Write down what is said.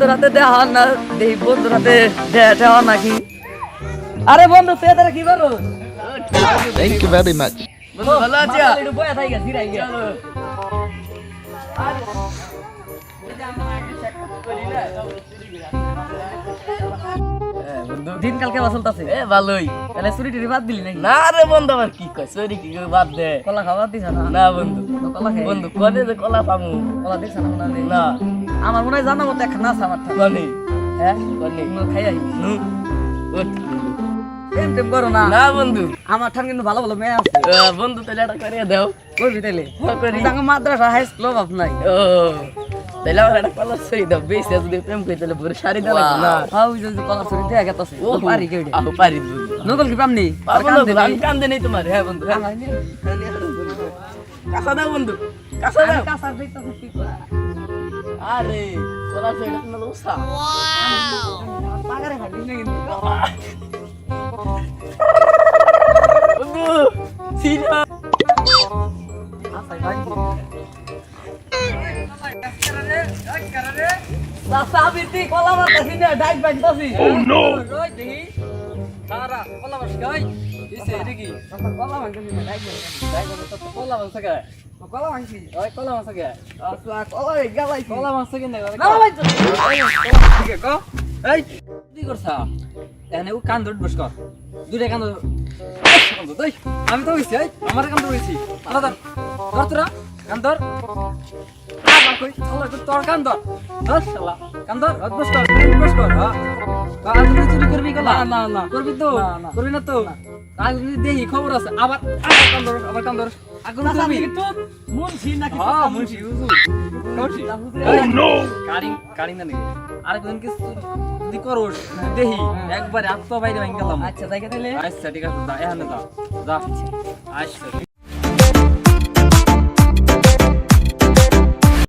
বন্ধুর হাতে দেওয়া হন না দেখি বন্ধুর হাতে দেওয়া নাকি? আরে বন্ধু তুই তারা কি করো? থ্যাংক ইউ ভেরি মাচ বন্ধু ভালো আছি। একটু বয়া গিয়া দিন কালকে বাসলতাছে এ ভালোই তাহলে চুরি টুরি বাদ দিলি নাকি? না রে বন্ধু আবার কি কয়? সরি কি বাদ দে। কলা খাবার দিছ না? না বন্ধু। কলা খাই। বন্ধু কনে যে কলা পামু কলা দিছ না হয়? না। আমার মনে হয় জানা মতো এক নাচ আমার কনে হ্যাঁ? কনে খাই আই। ওঠ প্রেম টেম করো না। না বন্ধু। আমার ঠান কিন্তু ভালো ভালো মেয়ে আছে। বন্ধু তাহলে এটা করে দাও। করবি তাইলে হ্যাঁ, মাদ্রাসা হাই স্কুল অভাব নাই। ও। তাহলে আমার একটা কলা সই দাও বেশি যদি প্রেম করি তাহলে পুরো শাড়ি লাগবে না হাউ যদি কলা চুরি দিয়ে গেতাছে ও পারি আহো পারি নকল কি পামনি আমি কান্দে নেই তোমার হ্যাঁ বন্ধু কাঁচা দাও বন্ধু কাঁচা দাও mas kay. Ise কান ধর বস কর দুইটা কান আমি তো আমার কান ধর হইছি আলাদা ধর তোরা কান আবার কই আল্লাহ তোর কান ধর ধর শালা কান ধর কর বস কর হ্যাঁ কাল যদি চুরি করবি গলা না না করবি তো করবি না তো কাল যদি খবর আছে আবার আবার কান আবার কান আগুন করবি তো মুনছি নাকি হ্যাঁ মুনছি হুজুর মুনছি ও নো কারিং কারিং না নাকি আর কোন কি যদি করোস দেখি একবারে আত্মা বাইরে ভাঙ গেলাম আচ্ছা তাই তাহলে আচ্ছা ঠিক আছে যা এখানে যা যা আচ্ছা